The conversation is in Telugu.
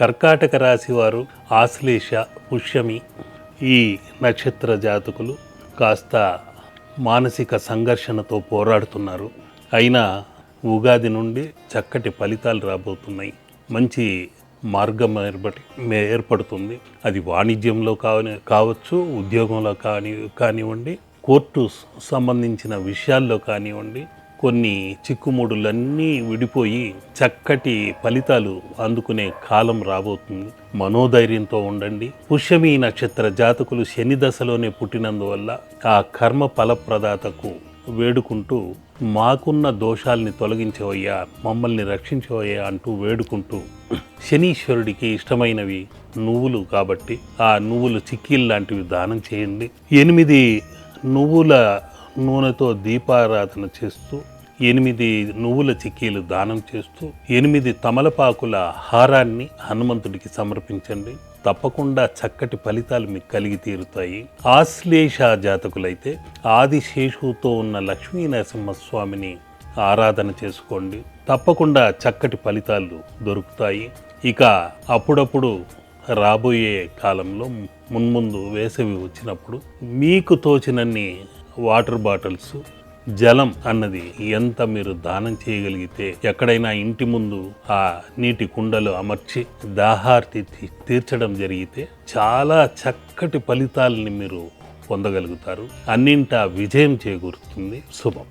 కర్కాటక రాశి వారు ఆశ్లేష పుష్యమి ఈ నక్షత్ర జాతకులు కాస్త మానసిక సంఘర్షణతో పోరాడుతున్నారు. అయినా ఉగాది నుండి చక్కటి ఫలితాలు రాబోతున్నాయి. మంచి మార్గం ఏర్పడి ఏర్పడుతుంది. అది వాణిజ్యంలో కావని కావచ్చు ఉద్యోగంలో కాని కానివ్వండి కోర్టు సంబంధించిన విషయాల్లో కానివ్వండి కొన్ని చిక్కుముడులన్నీ విడిపోయి చక్కటి ఫలితాలు అందుకునే కాలం రాబోతుంది. మనోధైర్యంతో ఉండండి. పుష్యమి నక్షత్ర జాతకులు శని దశలోనే పుట్టినందువల్ల ఆ కర్మ ఫలప్రదాతకు వేడుకుంటూ మాకున్న దోషాల్ని తొలగించవయ్యా మమ్మల్ని రక్షించవయ్యా అంటూ వేడుకుంటూ శనీశ్వరుడికి ఇష్టమైనవి నువ్వులు కాబట్టి ఆ నువ్వులు చిక్కీలు లాంటివి దానం చేయండి. ఎనిమిది నువ్వుల నూనెతో దీపారాధన చేస్తూ ఎనిమిది నువ్వుల చిక్కీలు దానం చేస్తూ ఎనిమిది తమలపాకుల హారాన్ని హనుమంతుడికి సమర్పించండి. తప్పకుండా చక్కటి ఫలితాలు మీకు కలిగి తీరుతాయి. ఆశ్లేష జాతకులైతే ఆదిశేషుతో ఉన్న లక్ష్మీ నరసింహస్వామిని ఆరాధన చేసుకోండి. తప్పకుండా చక్కటి ఫలితాలు దొరుకుతాయి. ఇక అప్పుడప్పుడు రాబోయే కాలంలో మున్ముందు వేసవి వచ్చినప్పుడు మీకు తోచినన్ని వాటర్ బాటిల్స్ జలం అన్నది ఎంత మీరు దానం చేయగలిగితే ఎక్కడైనా ఇంటి ముందు ఆ నీటి కుండలు అమర్చి దాహార్తి తీ- తీర్చడం జరిగితే చాలా చక్కటి ఫలితాలని మీరు పొందగలుగుతారు. అన్నింటా విజయం చేకూరుతుంది. శుభం.